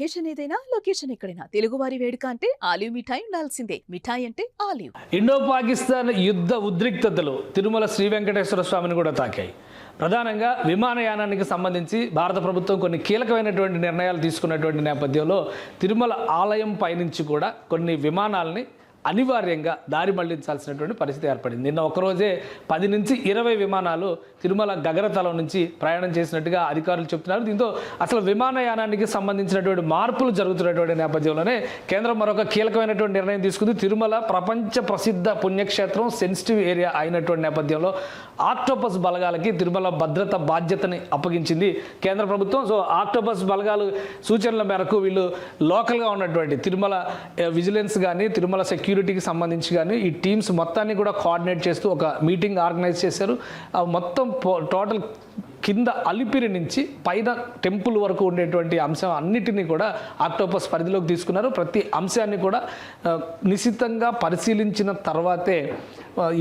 Occasion ఏదైనా location ఎక్కడైనా. తెలుగువారి వేడుక అంటే ఆలివ్ మిఠాయి ఉండాల్సిందే. మిఠాయి అంటే ఆలివ్. ఇండో పాకిస్తాన్ యుద్ధ ఉద్రిక్తతలు తిరుమల శ్రీ వెంకటేశ్వర స్వామిని కూడా తాకాయి. ప్రధానంగా విమానయానానికి సంబంధించి భారత ప్రభుత్వం కొన్ని కీలకమైనటువంటి నిర్ణయాలు తీసుకున్నటువంటి నేపథ్యంలో తిరుమల ఆలయం పైనుంచి కూడా కొన్ని విమానాలని అనివార్యంగా దారి మళ్ళించాల్సినటువంటి పరిస్థితి ఏర్పడింది. నిన్న ఒకరోజే పది నుంచి ఇరవై విమానాలు తిరుమల గగరతలం నుంచి ప్రయాణం చేసినట్టుగా అధికారులు చెప్తున్నారు. దీంతో అసలు విమానయానానికి సంబంధించినటువంటి మార్పులు జరుగుతున్నటువంటి నేపథ్యంలోనే కేంద్రం మరొక కీలకమైనటువంటి నిర్ణయం తీసుకుంది. తిరుమల ప్రపంచ ప్రసిద్ధ పుణ్యక్షేత్రం సెన్సిటివ్ ఏరియా అయినటువంటి నేపథ్యంలో ఆక్టోపస్ బలగాలకి తిరుమల భద్రత బాధ్యతని అప్పగించింది కేంద్ర ప్రభుత్వం. సో ఆక్టోపస్ బలగాలు సూచనల మేరకు వీళ్ళు లోకల్గా ఉన్నటువంటి తిరుమల విజిలెన్స్ కానీ తిరుమల సెక్యూరిటీకి సంబంధించి కానీ ఈ టీమ్స్ మొత్తాన్ని కూడా కోఆర్డినేట్ చేస్తూ ఒక మీటింగ్ ఆర్గనైజ్ చేశారు. మొత్తం టోటల్ కింద అలిపిరి నుంచి పైన టెంపుల్ వరకు ఉండేటువంటి అంశం అన్నిటినీ కూడా ఆక్టోపస్ పరిధిలోకి తీసుకున్నారు. ప్రతి అంశాన్ని కూడా నిశితంగా పరిశీలించిన తర్వాతే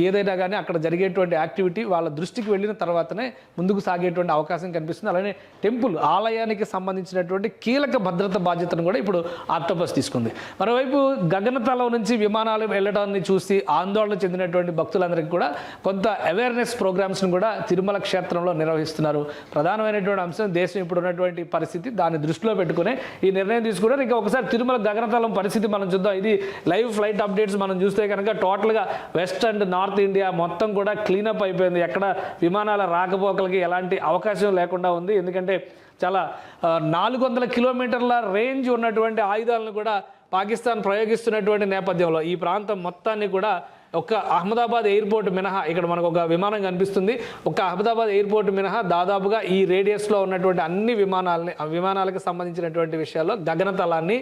ఏదైనా కానీ అక్కడ జరిగేటువంటి యాక్టివిటీ వాళ్ళ దృష్టికి వెళ్ళిన తర్వాతనే ముందుకు సాగేటువంటి అవకాశం కనిపిస్తుంది. అలానే టెంపుల్ ఆలయానికి సంబంధించినటువంటి కీలక భద్రత బాధ్యతను కూడా ఇప్పుడు ఆక్టోపస్ తీసుకుంది. మరోవైపు గగనతలం నుంచి విమానాలు వెళ్ళడాన్ని చూసి ఆందోళన చెందినటువంటి భక్తులందరికీ కూడా కొంత అవేర్నెస్ ప్రోగ్రామ్స్ను కూడా తిరుమల క్షేత్రంలో నిర్వహిస్తున్నారు. ప్రధానమైనటువంటి అంశం దేశం ఇప్పుడు ఉన్నటువంటి పరిస్థితి దాన్ని దృష్టిలో పెట్టుకుని ఈ నిర్ణయం తీసుకున్నారు. ఇంకా ఒకసారి తిరుమల గగనతలం పరిస్థితి మనం చూద్దాం. ఇది లైవ్ ఫ్లైట్ అప్డేట్స్ మనం చూస్తే కనుక టోటల్గా వెస్ట్ అండ్ నార్త్ ఇండియా మొత్తం కూడా క్లీనప్ అయిపోయింది. ఎక్కడ విమానాల రాకపోకలకి ఎలాంటి అవకాశం లేకుండా ఉంది. ఎందుకంటే చాలా నాలుగు వందల కిలోమీటర్ల రేంజ్ ఉన్నటువంటి ఆయుధాలను కూడా పాకిస్తాన్ ప్రయోగిస్తున్నటువంటి నేపథ్యంలో ఈ ప్రాంతం మొత్తాన్ని కూడా ఒక అహ్మదాబాద్ ఎయిర్పోర్ట్ మినహా ఇక్కడ మనకు ఒక విమానం కనిపిస్తుంది. ఒక అహ్మదాబాద్ ఎయిర్పోర్ట్ మినహా దాదాపుగా ఈ రేడియస్లో ఉన్నటువంటి అన్ని విమానాలని విమానాలకు సంబంధించినటువంటి విషయాల్లో గగనతలాన్ని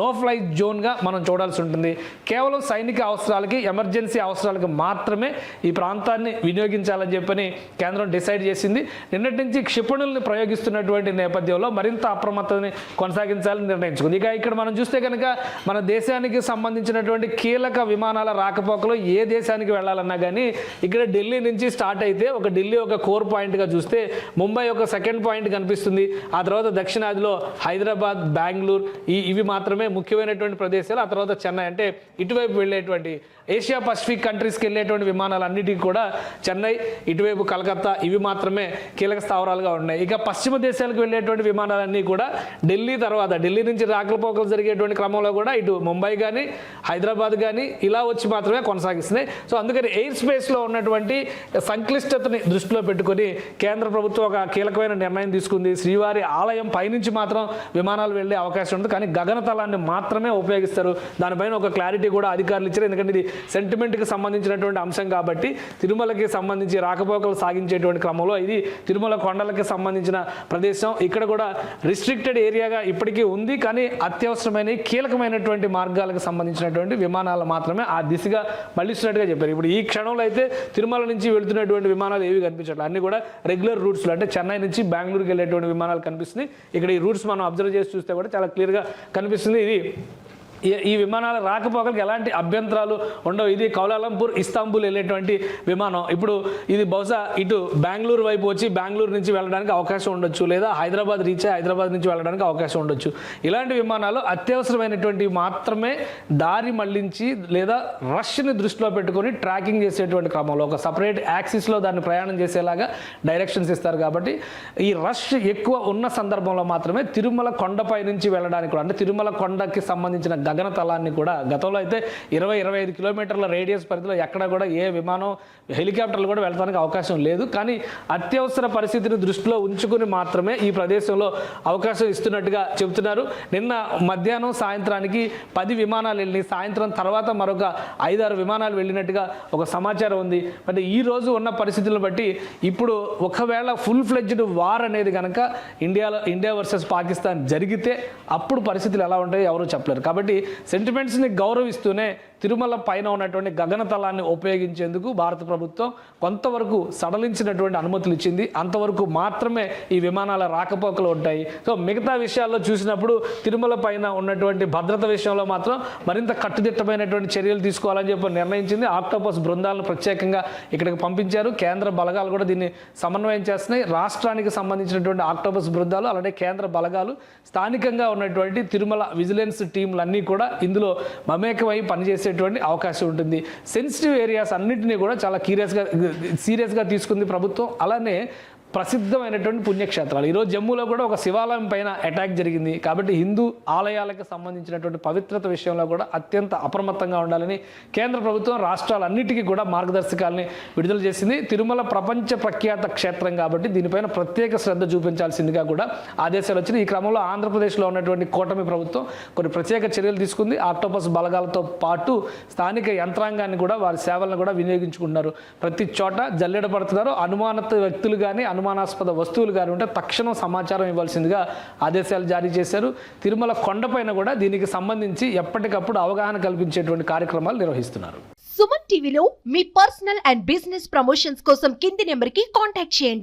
నో ఫ్లై జోన్గా మనం చూడాల్సి ఉంటుంది. కేవలం సైనిక అవసరాలకి ఎమర్జెన్సీ అవసరాలకు మాత్రమే ఈ ప్రాంతాన్ని వినియోగించాలని చెప్పని కేంద్రం డిసైడ్ చేసింది. నిన్నటి నుంచి క్షిపణుల్ని ప్రయోగిస్తున్నటువంటి నేపథ్యంలో మరింత అప్రమత్తని కొనసాగించాలని నిర్ణయించుకుంది. ఇక ఇక్కడ మనం చూస్తే కనుక మన దేశానికి సంబంధించినటువంటి కీలక విమానాల రాకపోకలు ఏ దేశానికి వెళ్ళాలన్నా కానీ ఇక్కడ ఢిల్లీ నుంచి స్టార్ట్ అయితే ఒక ఢిల్లీ ఒక కోర్ పాయింట్గా చూస్తే ముంబై ఒక సెకండ్ పాయింట్ కనిపిస్తుంది. ఆ తర్వాత దక్షిణాదిలో హైదరాబాద్ బెంగళూరు ఈ ఇవి మాత్రమే ముఖ్యమైనటువంటి ప్రదేశాలు. ఆ తర్వాత చెన్నై అంటే ఇటువైపు వెళ్ళేటువంటి ఏషియా పసిఫిక్ కంట్రీస్కి వెళ్ళేటువంటి విమానాలన్నిటికీ కూడా చెన్నై ఇటువైపు కలకత్తా ఇవి మాత్రమే కీలక స్థావరాలుగా ఉన్నాయి. ఇక పశ్చిమ దేశాలకు వెళ్ళేటువంటి విమానాలన్నీ కూడా ఢిల్లీ తర్వాత ఢిల్లీ నుంచి రాకలపోకలు జరిగేటువంటి క్రమంలో కూడా ఇటు ముంబై కానీ హైదరాబాద్ కానీ ఇలా వచ్చి మాత్రమే కొనసాగిస్తున్నాయి సో అందుకని ఎయిర్ స్పేస్లో ఉన్నటువంటి సంక్లిష్టతని దృష్టిలో పెట్టుకొని కేంద్ర ప్రభుత్వం ఒక కీలకమైన నిర్ణయం తీసుకుంది. శ్రీవారి ఆలయం పైనుంచి మాత్రం విమానాలు వెళ్ళే అవకాశం ఉంది. కానీ గగనతలాన్ని మాత్రమే ఉపయోగిస్తారు. దానిపైన ఒక క్లారిటీ కూడా అధికారులు ఇచ్చారు. ఎందుకంటే ఇది సెంటిమెంట్కి సంబంధించినటువంటి అంశం కాబట్టి తిరుమలకి సంబంధించి రాకపోకలు సాగించేటువంటి క్రమంలో ఇది తిరుమల కొండలకి సంబంధించిన ప్రదేశం. ఇక్కడ కూడా రిస్ట్రిక్టెడ్ ఏరియాగా ఇప్పటికీ ఉంది. కానీ అత్యవసరమైన కీలకమైనటువంటి మార్గాలకు సంబంధించినటువంటి విమానాలు మాత్రమే ఆ దిశగా మళ్ళీ కనిపిస్తున్నట్టుగా చెప్పారు. ఇప్పుడు ఈ క్షణంలో అయితే తిరుమల నుంచి వెళ్తున్నటువంటి విమానాలు ఏవి కనిపించట్లేదు. అన్ని కూడా రెగ్యులర్ రూట్స్లో అంటే చెన్నై నుంచి బెంగళూరుకి వెళ్ళేటువంటి విమానాలు కనిపిస్తుంది ఇక్కడ ఈ రూట్స్ మనం అబ్జర్వ్ చేసి చూస్తే కూడా చాలా క్లియర్గా కనిపిస్తుంది. ఇది ఈ- ఈ విమానాల రాకపోకలకు ఎలాంటి అభ్యంతరాలు ఉండవు. ఇది కౌలాలంపూర్ ఇస్తాంబుల్ వెళ్ళేటువంటి విమానం. ఇప్పుడు ఇది బహుశా ఇటు బెంగళూరు వైపు వచ్చి బెంగళూరు నుంచి వెళ్ళడానికి అవకాశం ఉండొచ్చు. లేదా హైదరాబాద్ రీచ్ అయ్యి హైదరాబాద్ నుంచి వెళ్ళడానికి అవకాశం ఉండొచ్చు. ఇలాంటి విమానాలు అత్యవసరమైనటువంటి మాత్రమే దారి మళ్ళించి లేదా రష్ని దృష్టిలో పెట్టుకొని ట్రాకింగ్ చేసేటువంటి క్రమంలో ఒక సపరేట్ యాక్సిస్లో దాన్ని ప్రయాణం చేసేలాగా డైరెక్షన్స్ ఇస్తారు కాబట్టి ఈ రష్ ఎక్కువ ఉన్న సందర్భంలో మాత్రమే తిరుమల కొండపై నుంచి వెళ్ళడానికి కూడా అంటే తిరుమల కొండకి సంబంధించిన గగనతలాన్ని కూడా గతంలో అయితే ఇరవై ఇరవై ఐదు కిలోమీటర్ల రేడియస్ పరిధిలో ఎక్కడ కూడా ఏ విమానం హెలికాప్టర్లు కూడా వెళ్ళడానికి అవకాశం లేదు. కానీ అత్యవసర పరిస్థితిని దృష్టిలో ఉంచుకుని మాత్రమే ఈ ప్రదేశంలో అవకాశం ఇస్తున్నట్టుగా చెబుతున్నారు. నిన్న మధ్యాహ్నం సాయంత్రానికి పది విమానాలు వెళ్ళి సాయంత్రం తర్వాత మరొక ఐదారు విమానాలు వెళ్ళినట్టుగా ఒక సమాచారం ఉంది. మరి ఈ రోజు ఉన్న పరిస్థితులను బట్టి ఇప్పుడు ఒకవేళ ఫుల్ ఫ్లెడ్జ్డ్ వార్ అనేది కనుక ఇండియాలో ఇండియా వర్సెస్ పాకిస్తాన్ జరిగితే అప్పుడు పరిస్థితులు ఎలా ఉంటాయో ఎవరూ చెప్పలేరు. కాబట్టి సెంటిమెంట్స్ని గౌరవిస్తూనే తిరుమల పైన ఉన్నటువంటి గగనతలాన్ని ఉపయోగించేందుకు భారత ప్రభుత్వం కొంతవరకు సడలించినటువంటి అనుమతులు ఇచ్చింది. అంతవరకు మాత్రమే ఈ విమానాల రాకపోకలు ఉంటాయి. సో మిగతా విషయాల్లో చూసినప్పుడు తిరుమల పైన ఉన్నటువంటి భద్రత విషయంలో మాత్రం మరింత కట్టుదిట్టమైనటువంటి చర్యలు తీసుకోవాలని చెప్పి నిర్ణయించింది. ఆక్టోపస్ బృందాలను ప్రత్యేకంగా ఇక్కడికి పంపించారు. కేంద్ర బలగాలు కూడా దీన్ని సమన్వయం చేస్తున్నాయి. రాష్ట్రానికి సంబంధించినటువంటి ఆక్టోపస్ బృందాలు అలాగే కేంద్ర బలగాలు స్థానికంగా ఉన్నటువంటి తిరుమల విజిలెన్స్ టీంలన్నీ కూడా ఇందులో మమేకమై చేసేటువంటి అవకాశం ఉంటుంది. సెన్సిటివ్ ఏరియాస్ అన్నింటినీ కూడా చాలా క్యూరియస్గా సీరియస్గా తీసుకుంది ప్రభుత్వం. అలానే ప్రసిద్ధమైనటువంటి పుణ్యక్షేత్రాలు. ఈరోజు జమ్మూలో కూడా ఒక శివాలయం పైన అటాక్ జరిగింది. కాబట్టి హిందూ ఆలయాలకు సంబంధించినటువంటి పవిత్రత విషయంలో కూడా అత్యంత అప్రమత్తంగా ఉండాలని కేంద్ర ప్రభుత్వం రాష్ట్రాలన్నిటికీ కూడా మార్గదర్శకాలని విడుదల చేసింది. తిరుమల ప్రపంచ ప్రఖ్యాత క్షేత్రం కాబట్టి దీనిపైన ప్రత్యేక శ్రద్ధ చూపించాల్సిందిగా కూడా ఆదేశాలు వచ్చినాయి. ఈ క్రమంలో ఆంధ్రప్రదేశ్లో ఉన్నటువంటి కూటమి ప్రభుత్వం కొన్ని ప్రత్యేక చర్యలు తీసుకుంది. ఆక్టోపస్ బలగాలతో పాటు స్థానిక యంత్రాంగాన్ని కూడా వారి సేవలను కూడా వినియోగించుకుంటున్నారు. ప్రతి చోట జల్లెడ పడుతున్నారు. అనుమానిత వ్యక్తులు కానీ అనుమానాస్పద వస్తువులు కానీ ఉంటే తక్షణం సమాచారం ఇవ్వాల్సిందిగా ఆదేశాలు జారీ చేశారు. తిరుమల కొండపైన కూడా దీనికి సంబంధించి ఎప్పటికప్పుడు అవగాహన కల్పించేటువంటి కార్యక్రమాలు నిర్వహిస్తున్నారు. సుమన్ టీవీలో మీ పర్సనల్ అండ్ బిజినెస్ ప్రమోషన్స్ కోసం కింది నెంబర్కి కాంటాక్ట్ చేయండి.